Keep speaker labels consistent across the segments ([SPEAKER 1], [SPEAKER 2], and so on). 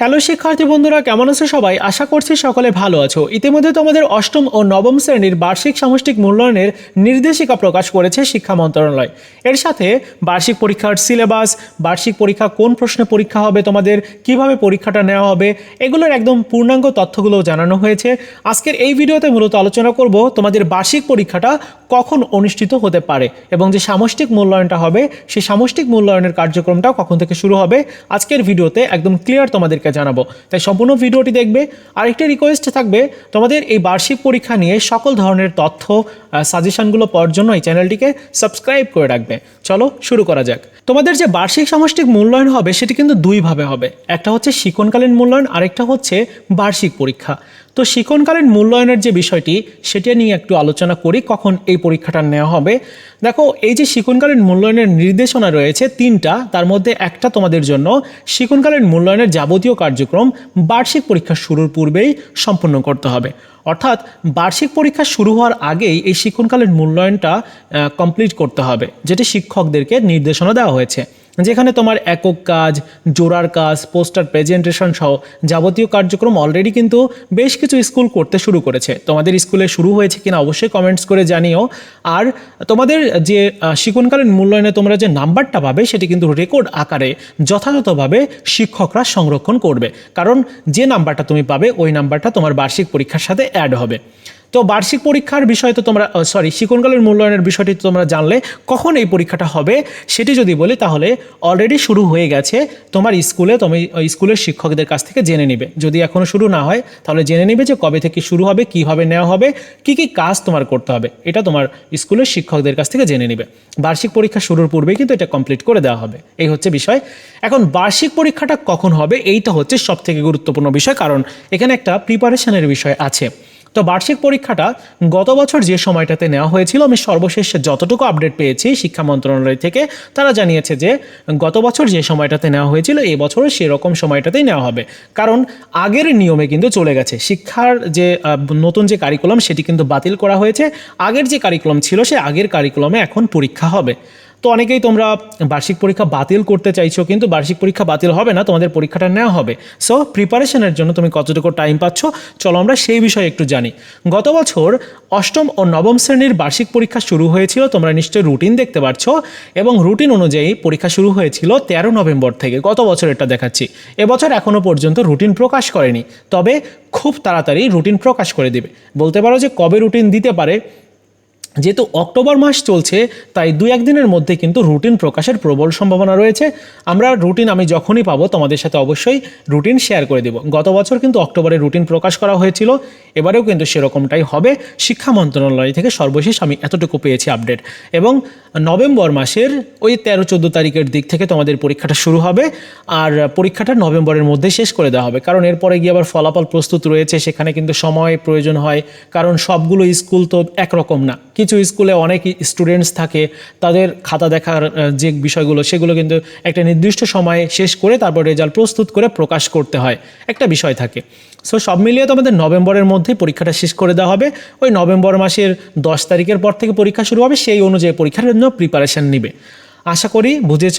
[SPEAKER 1] Hello শিক্ষার্থী বন্ধুরা, কেমন আছো সবাই? আশা করছি সকলে ভালো আছো। ইতিমধ্যে তোমাদের অষ্টম ও নবম শ্রেণির বার্ষিক সামষ্টিক মূল্যায়নের নির্দেশিকা প্রকাশ করেছে শিক্ষা মন্ত্রণালয়। এর সাথে বার্ষিক পরীক্ষার সিলেবাস, বার্ষিক পরীক্ষা কোন প্রশ্নে পরীক্ষা হবে, তোমাদের কীভাবে পরীক্ষাটা নেওয়া হবে, এগুলোর একদম পূর্ণাঙ্গ তথ্যগুলো জানানো হয়েছে। আজকের এই ভিডিওতে মূলত আলোচনা করব তোমাদের বার্ষিক পরীক্ষাটা কখন অনুষ্ঠিত হতে পারে এবং যে সামষ্টিক মূল্যায়নটা হবে, সেই সামষ্টিক মূল্যায়নের কার্যক্রমটা কখন থেকে শুরু হবে, আজকের ভিডিওতে একদম ক্লিয়ার তোমাদেরকে জানাব। তাই সম্পূর্ণ ভিডিওটি দেখবে। আরেকটি রিকোয়েস্ট থাকবে, তোমাদের এই বার্ষিক পরীক্ষা নিয়ে সকল ধরনের তথ্য সাজেশনগুলো পাওয়ার জন্য এই চ্যানেলটিকে সাবস্ক্রাইব করে রাখবে। চলো শুরু করা যাক। তোমাদের যে বার্ষিক সমষ্টিক মূল্যায়ন হবে, সেটি কিন্তু দুইভাবে হবে। একটা হচ্ছে শিক্ষণকালীন মূল্যায়ন, আরেকটা হচ্ছে বার্ষিক পরীক্ষা। তো শিক্ষণকালীন মূল্যায়নের যে বিষয়টি, সেটা নিয়ে একটু আলোচনা করি, কখন এই পরীক্ষাটা নেওয়া হবে। দেখো, এই যে শিক্ষণকালীন মূল্যায়নের নির্দেশনা রয়েছে তিনটা, তার মধ্যে একটা তোমাদের জন্য। শিক্ষণকালীন মূল্যায়নের যাবতীয় কার্যক্রম বার্ষিক পরীক্ষা শুরুর পূর্বেই সম্পূর্ণ করতে হবে। অর্থাৎ বার্ষিক পরীক্ষা শুরু হওয়ার আগেই এই শিক্ষণকালীন মূল্যায়নটা কমপ্লিট করতে হবে, যেটি শিক্ষকদেরকে নির্দেশনা দেওয়া হয়েছে। যেখানে তোমার একক কাজ, জোড়ার কাজ, পোস্টার প্রেজেন্টেশন সহ যাবতীয় কার্যক্রম অলরেডি কিন্তু বেশ কিছু স্কুল করতে শুরু করেছে। তোমাদের স্কুলে শুরু হয়েছে কিনা অবশ্যই কমেন্টস করে জানিও। আর তোমাদের যে শিক্ষণকালীন মূল্যায়নে তোমরা যে নাম্বারটা পাবে, সেটি কিন্তু রেকর্ড আকারে যথাযথভাবে শিক্ষকরা সংরক্ষণ করবে। কারণ যে নাম্বারটা তুমি পাবে, ওই নাম্বারটা তোমার বার্ষিক পরীক্ষার সাথে অ্যাড হবে। তো বার্ষিক পরীক্ষার বিষয় তো তোমরা সরি শিক্ষণকালীন মূল্যায়নের বিষয়টি তো তোমরা জানলে, কখন এই পরীক্ষাটা হবে সেটি যদি বলি তাহলে অলরেডি শুরু হয়ে গেছে, তোমার স্কুলে, তুমি স্কুলের শিক্ষকদের কাছ থেকে জেনে নিবে। যদি এখনও শুরু না হয়, তাহলে জেনে নিবে যে কবে থেকে শুরু হবে, কীভাবে নেওয়া হবে, কি কি কাজ তোমার করতে হবে, এটা তোমার স্কুলের শিক্ষকদের কাছ থেকে জেনে নিবে। বার্ষিক পরীক্ষা শুরুর পূর্বেই কিন্তু এটা কমপ্লিট করে দেওয়া হবে। এই হচ্ছে বিষয়। এখন বার্ষিক পরীক্ষাটা কখন হবে, এইটা হচ্ছে সবথেকে গুরুত্বপূর্ণ বিষয়, কারণ এখানে একটা প্রিপারেশনের বিষয় আছে। তো বার্ষিক পরীক্ষাটা গত বছর যে সময়টাতে নেওয়া হয়েছিল, আমি সর্বশেষ যতটুকু আপডেট পেয়েছি শিক্ষা মন্ত্রণালয় থেকে, তারা জানিয়েছে যে গত বছর যে সময়টাতে নেওয়া হয়েছিল, এই বছরও সেরকম সময়টাতেই নেওয়া হবে। কারণ আগের নিয়মে কিন্তু চলে গেছে। শিক্ষার যে নতুন যে কারিকুলাম সেটি কিন্তু বাতিল করা হয়েছে। আগের যে কারিকুলাম ছিল, সে আগের কারিকুলামে এখন পরীক্ষা হবে। তো অনেকেই তোমরা বার্ষিক পরীক্ষা বাতিল করতে চাইছো, কিন্তু বার্ষিক পরীক্ষা বাতিল হবে না, তোমাদের পরীক্ষাটা নেওয়া হবে। সো প্রিপারেশনের জন্য তুমি কতটুকু টাইম পাচ্ছ? চলো আমরা সেই বিষয়ে একটু জানি। গত বছর অষ্টম ও নবম শ্রেণির বার্ষিক পরীক্ষা শুরু হয়েছিল, তোমরা নিশ্চয়ই রুটিন দেখতে পাচ্ছ এবং রুটিন অনুযায়ী পরীক্ষা শুরু হয়েছিল তেরো নভেম্বর থেকে। গত বছর এটা দেখাচ্ছি। এবছর এখনও পর্যন্ত রুটিন প্রকাশ করেনি, তবে খুব তাড়াতাড়ি রুটিন প্রকাশ করে দিবে। বলতে পারো যে কবে রুটিন দিতে পারে? যেহেতু অক্টোবর মাস চলছে, তাই দু একদিনের মধ্যে কিন্তু রুটিন প্রকাশের প্রবল সম্ভাবনা রয়েছে। আমরা রুটিন আমি যখনই পাবো তোমাদের সাথে অবশ্যই রুটিন শেয়ার করে দেব। গত বছর কিন্তু অক্টোবরে রুটিন প্রকাশ করা হয়েছিল, এবারেও কিন্তু সেরকমটাই হবে। শিক্ষা মন্ত্রণালয় থেকে সর্বশেষ আমি এতটুকু পেয়েছি আপডেট এবং নভেম্বর মাসের ওই তেরো চোদ্দ তারিখের দিক থেকে তোমাদের পরীক্ষাটা শুরু হবে, আর পরীক্ষাটা নভেম্বরের মধ্যে শেষ করে দেওয়া হবে। কারণ এরপরে গিয়ে আবার ফলাফল প্রস্তুত রয়েছে, সেখানে কিন্তু সময় প্রয়োজন হয়, কারণ সবগুলো স্কুল তো একরকম না। কিছু স্কুলে অনেক স্টুডেন্টস থাকে, তাদের খাতা দেখার যে বিষয়গুলো, সেগুলো কিন্তু একটা নির্দিষ্ট সময়ে শেষ করে তারপর রেজাল্ট প্রস্তুত করে প্রকাশ করতে হয়। একটা বিষয় থাকে। সো সব মিলিয়ে তো আমাদের নভেম্বরের মধ্যে পরীক্ষাটা শেষ করে দেওয়া হবে। ওই নভেম্বর মাসের দশ তারিখের পর থেকে পরীক্ষা শুরু হবে, সেই অনুযায়ী পরীক্ষার জন্য প্রিপারেশান নিবে। আশা করি বুঝেছ।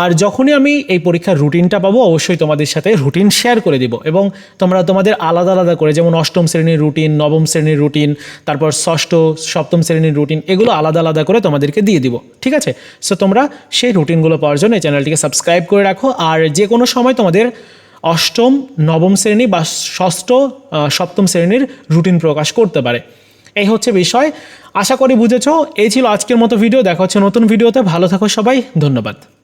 [SPEAKER 1] আর যখনই আমি এই পরীক্ষার রুটিনটা পাবো, অবশ্যই তোমাদের সাথে রুটিন শেয়ার করে দিব এবং তোমরা তোমাদের আলাদা আলাদা করে, যেমন অষ্টম শ্রেণির রুটিন, নবম শ্রেণির রুটিন, তারপর ষষ্ঠ, সপ্তম শ্রেণির রুটিন, এগুলো আলাদা আলাদা করে তোমাদেরকে দিয়ে দিব, ঠিক আছে? সো তোমরা সেই রুটিনগুলো পাওয়ার জন্য এই চ্যানেলটিকে সাবস্ক্রাইব করে রাখো, আর যে কোনো সময় তোমাদের অষ্টম, নবম শ্রেণি বা ষষ্ঠ সপ্তম শ্রেণির রুটিন প্রকাশ করতে পারে। এই হচ্ছে বিষয়। আশা করি বুঝেছ। এই ছিল আজকের মতো ভিডিও। দেখা হচ্ছে নতুন ভিডিওতে। ভালো থাকো সবাই। ধন্যবাদ।